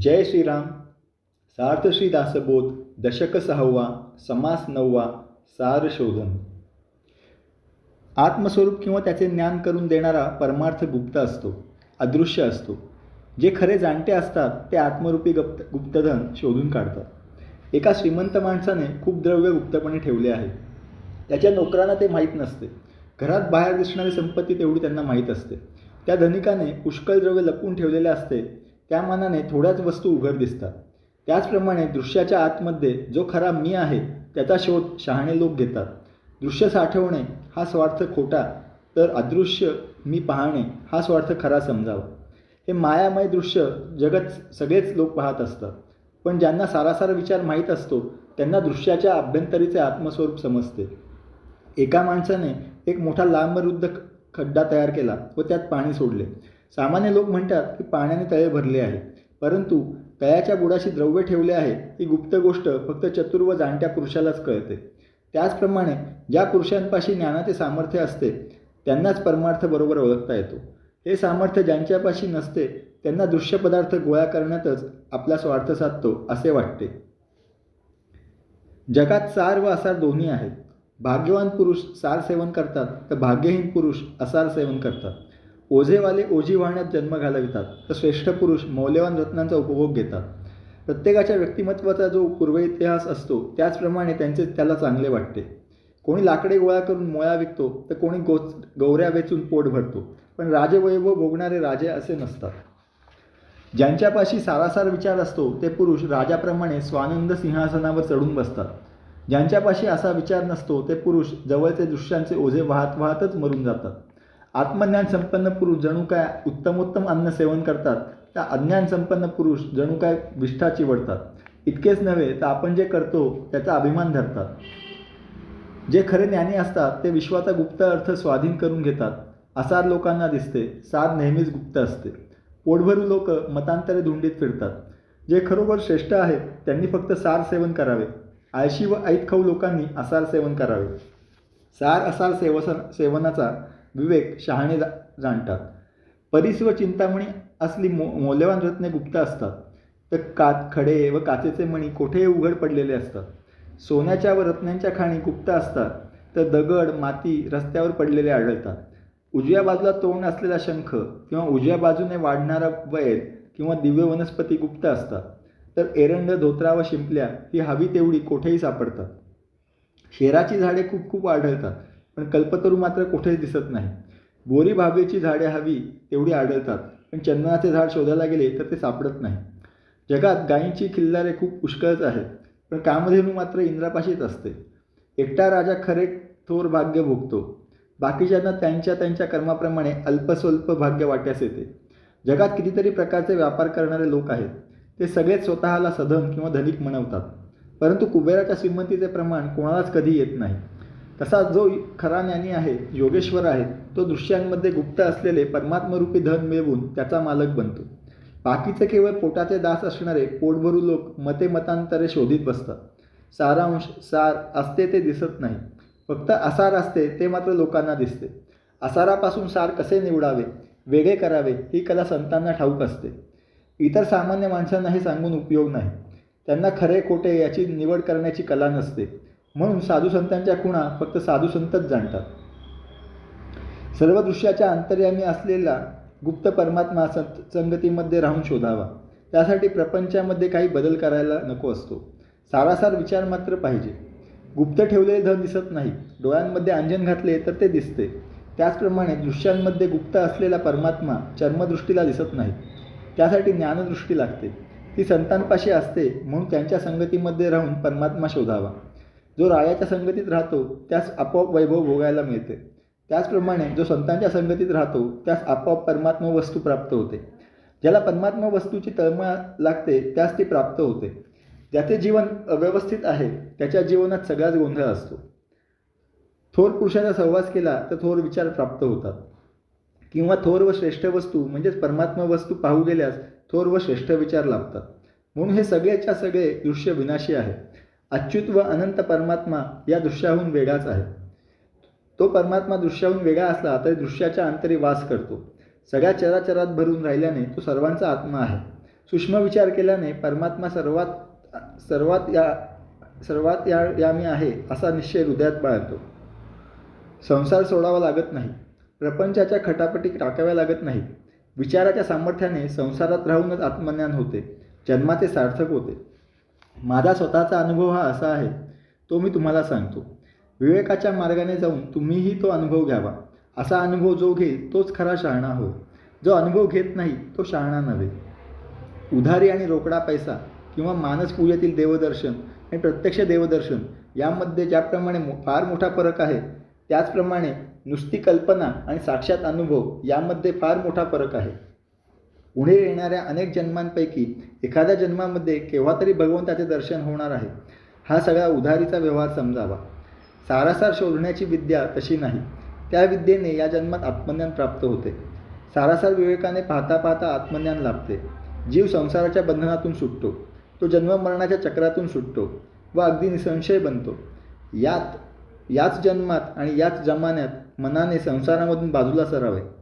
जय श्रीराम। सार्थश्री दासबोध दशक सहावा समास नववा सार शोधन। आत्मस्वरूप किंवा त्याचे ज्ञान करून देणारा परमार्थ गुप्त असतो अदृश्य असतो. जे खरे जाणते असतात ते आत्मरूपी गुप्त गुप्तधन शोधून काढतात. एका श्रीमंत माणसाने खूप द्रव्य गुप्तपणे ठेवले आहे. त्याच्या नोकरांना ते माहीत नसते. घरात बाहेर दिसणारी संपत्ती तेवढी त्यांना माहीत असते. त्या धनिकाने पुष्कळ द्रव्य लपवून ठेवलेले असते त्या मानाने थोड्याच वस्तू उघड दिसतात. त्याचप्रमाणे दृश्याच्या आतमध्ये जो खरा मी आहे त्याचा शोध शहाणे लोक घेतात. दृश्य साठवणे हा स्वार्थ खोटा तर अदृश्य मी पाहणे हा स्वार्थ खरा समजावा. हे मायामय दृश्य जगत सगळेच लोक पाहत असतात. पण ज्यांना सारासार विचार माहीत असतो त्यांना दृश्याच्या अभ्यंतरीचे आत्मस्वरूप समजते. एका माणसाने एक मोठा लांबरुद्ध खड्डा तयार केला व त्यात पाणी सोडले. सामान्य लोक म्हणतात की पाण्याने तळे भरले आहे. परंतु तळ्याच्या बुडाशी द्रव्य ठेवले आहे ही गुप्त गोष्ट फक्त चतुर व जाणत्या पुरुषालाच कळते. त्याचप्रमाणे ज्या पुरुषांपाशी ज्ञानाचे सामर्थ्य असते त्यांनाच परमार्थ बरोबर ओळखता येतो. हे सामर्थ्य ज्यांच्यापाशी नसते त्यांना दृश्य पदार्थ गोळा करण्यातच आपला स्वार्थ साधतो असे वाटते. जगात सार व असार दोन्ही आहेत. भाग्यवान पुरुष सार सेवन करतात तर भाग्यहीन पुरुष असार सेवन करतात. ओझेवाले ओझी वाहण्यात जन्म घालवितात. तर श्रेष्ठ पुरुष मौल्यवान रत्नांचा उपभोग घेतात. प्रत्येकाच्या व्यक्तिमत्वाचा जो पूर्व इतिहास असतो त्याचप्रमाणे त्यांचे त्याला चांगले वाटते. कोणी लाकडे गोळा करून मोळा विकतो तर कोणी गोच गौऱ्या वेचून पोट भरतो. पण राजवैभव भोगणारे राजे असे नसतात. ज्यांच्यापाशी सारासार विचार असतो ते पुरुष राजाप्रमाणे स्वानंद सिंहासनावर चढून बसतात. ज्यांच्यापाशी असा विचार नसतो ते पुरुष जवळचे दृश्यांचे ओझे वाहत वाहतच मरून जातात. आत्मज्ञान संपन्न पुरुष जणू काय उत्तमोत्तम अन्न सेवन करतात त्या अज्ञान संपन्न पुरुष जणू काय विष्ठा चिवडतात इतकेच नव्हे तर आपण जे करतो त्याचा अभिमान धरतात. जे खरे ज्ञानी असतात ते विश्वाचा गुप्त अर्थ स्वाधीन करून घेतात. असार लोकांना दिसते सार नेहमीच गुप्त असते. पोटभरू लोक मतांतरे धुंडीत फिरतात. जे खरोखर श्रेष्ठ आहेत त्यांनी फक्त सार सेवन करावे. आळशी व ऐतखाऊ लोकांनी असार सेवन करावे. सार असार सेवसन सेवनाचा विवेक शहाणे जा जाणतात. परिस व चिंतामणी असली मो मौल्यवान रत्ने गुप्त असतात तर कात खडे व काचेचे मणी कोठेही उघड पडलेले असतात. सोन्याच्या व रत्नांच्या खाणी गुप्त असतात तर दगड माती रस्त्यावर पडलेले आढळतात. उजव्या बाजूला तोंड असलेला शंख किंवा उजव्या बाजूने वाढणारा वैर किंवा दिव्य वनस्पती गुप्त असतात. तर एरंड धोत्रा व शिंपल्या ही हवी तेवढी कोठेही सापडतात. शेराची झाडे खूप खूप आढळतात. पण कल्पतरू मात्र कुठेच दिसत नाही. बोरी भाबेची झाडे हवी तेवढी आढळतात पण चंदनाचे झाड शोधायला गेले तर ते सापडत नाही. जगात गायींची खिल्लारे खूप पुष्कळच आहेत पण कामधेनू मात्र इंद्रापाशीच असते. एकटा राजा खरे थोर भाग्य भोगतो. बाकीच्यांना त्यांच्या त्यांच्या कर्माप्रमाणे अल्पस्वल्प भाग्य वाट्यास येते. जगात कितीतरी प्रकारचे व्यापार करणारे लोक आहेत. ते सगळेच स्वतःला सधन किंवा धनिक म्हणवतात. परंतु कुबेराच्या श्रीमंतीचे प्रमाण कोणालाच कधी येत नाही. तसा जो खरा ज्ञानी आहे योगेश्वर आहे तो दृश्यांमध्ये गुप्त असलेले परमात्मरूपी धन मिळवून त्याचा मालक बनतो. बाकीचे केवळ पोटाचे दास असणारे पोटभरू लोक मते मतांतरे शोधित बसतात. सारांश सार असते ते दिसत नाही. फक्त असार असते ते मात्र लोकांना दिसते. असारापासून सार कसे निवडावे वेगळे करावे ही कला संतांना ठाऊक असते. इतर सामान्य माणसांना हे सांगून उपयोग नाही. त्यांना खरे खोटे याची निवड करण्याची कला नसते. म्हणून साधू संतांच्या खुणा फक्त साधू संतच जाणतात. सर्व दृश्याच्या अंतर्यामी असलेला गुप्त परमात्मा संत संगतीमध्ये राहून शोधावा. त्यासाठी प्रपंचामध्ये काही बदल करायला नको असतो. सारासार विचार मात्र पाहिजे. गुप्त ठेवलेले धन दिसत नाही. डोळ्यांमध्ये अंजन घातले तर ते दिसते. त्याचप्रमाणे दृश्यांमध्ये गुप्त असलेला परमात्मा चर्मदृष्टीला दिसत नाही. त्यासाठी ज्ञानदृष्टी लागते. ती संतांपाशी असते म्हणून त्यांच्या संगतीमध्ये राहून परमात्मा शोधावा. जो रायाच्या संगतीत राहतो त्यास आपोआप वैभव भोगायला मिळते. त्याचप्रमाणे जो संतांच्या संगतीत राहतो त्यास आपोआप परमात्मा वस्तू प्राप्त होते. ज्याला परमात्मा वस्तूची तळमळ लागते त्यास ती प्राप्त होते. ज्याचे जीवन अव्यवस्थित आहे त्याच्या जीवनात सगळाच गोंधळ असतो. थोर पुरुषाचा सहवास केला तर थोर विचार प्राप्त होतात. किंवा थोर व श्रेष्ठ वस्तू म्हणजेच परमात्मा वस्तू पाहू गेल्यास थोर व श्रेष्ठ विचार लाभतात. म्हणून हे सगळेच्या सगळे दृश्य विनाशी आहे. अच्युत व अनंत परमात्मा या दृश्याहून वेगळाच आहे तो परमात्मा दृश्याहून वेगळा असला तरी दृश्याच्या अंतरी वास करतो. सगळ्या चराचरात भरून राहिल्याने तो सर्वांचा आत्मा आहे. सूक्ष्म विचार केल्याने परमात्मा सर्वात सर्वात या सर्वात या यामी आहे असा निश्चय हृदयात बाळगतो. संसार सोडावा लागत नाही. प्रपंचाच्या खटापटी टाकाव्या लागत नाहीत. विचाराच्या सामर्थ्याने संसारात राहूनच आत्मज्ञान होते. जन्माचे सार्थक होते. माझा स्वतःचा अनुभव हा असा आहे तो मी तुम्हाला सांगतो. विवेकाच्या मार्गाने जाऊन तुम्हीही तो अनुभव घ्यावा. असा अनुभव जो घेईल तोच खरा शहाणा होय. जो अनुभव घेत नाही तो शहाणा नव्हे. उधारी आणि रोकडा पैसा किंवा मानस पूजेतील देवदर्शन आणि प्रत्यक्ष देवदर्शन यामध्ये ज्याप्रमाणे मो फार मोठा फरक आहे त्याचप्रमाणे नुसती कल्पना आणि साक्षात अनुभव यामध्ये फार मोठा फरक आहे. पुढे येणाऱ्या अनेक जन्मांपैकी एखाद्या जन्मामध्ये केव्हा तरी भगवंताचे दर्शन होणार आहे. हा सगळा उधारीचा व्यवहार समजावा. सारासार शोधण्याची विद्या तशी नाही. त्या विद्येने या जन्मात आत्मज्ञान प्राप्त होते. सारासार विवेकाने पाहता पाहता आत्मज्ञान लाभते. जीव संसाराच्या बंधनातून सुटतो. तो जन्ममरणाच्या चक्रातून सुटतो व अगदी निसंशय बनतो. यात याच जन्मात आणि याच जमान्यात मनाने संसारामधून बाजूला सरावे.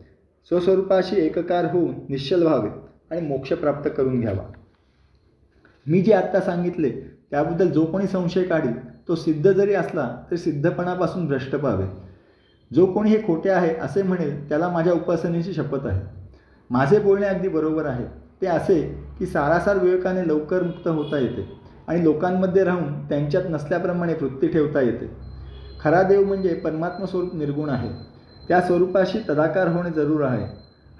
स्वस्वरूपाशी एककार होऊन निश्चल व्हावे आणि मोक्ष प्राप्त करून घ्यावा. मी जे आत्ता सांगितले त्याबद्दल जो कोणी संशय काढील तो सिद्ध जरी असला तरी सिद्धपणापासून भ्रष्ट पावे जो कोणी हे खोटे आहे असे म्हणेल त्याला माझ्या उपासनेची शपथ आहे. माझे बोलणे अगदी बरोबर आहे. ते असे की सारासार विवेकाने लवकर मुक्त होता येते आणि लोकांमध्ये राहून त्यांच्यात नसल्याप्रमाणे वृत्ती ठेवता येते. खरा देव म्हणजे परमात्म स्वरूप निर्गुण आहे. त्या स्वरूपाशी तदाकार होणे जरूर आहे.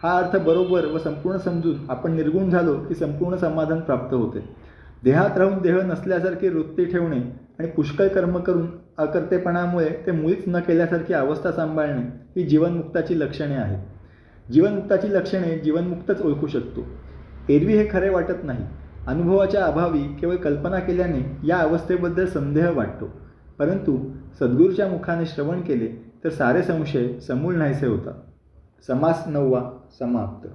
हा अर्थ बरोबर व संपूर्ण समजून आपण निर्गुण झालो की संपूर्ण समाधान प्राप्त होते. देहात राहून देह नसल्यासारखी वृत्ती ठेवणे आणि पुष्कळ कर्म करून अकर्तेपणामुळे ते मुळीच न केल्यासारखी अवस्था सांभाळणे ही जीवनमुक्ताची लक्षणे आहेत. जीवनमुक्ताची लक्षणे जीवनमुक्तच ओळखू शकतो. एरवी हे खरे वाटत नाही. अनुभवाच्या अभावी केवळ कल्पना केल्याने या अवस्थेबद्दल संदेह वाटतो. परंतु सद्गुरूच्या मुखाने श्रवण केले तर सारे संशय समूळ नाहीसे होतात. समास नववा समाप्त.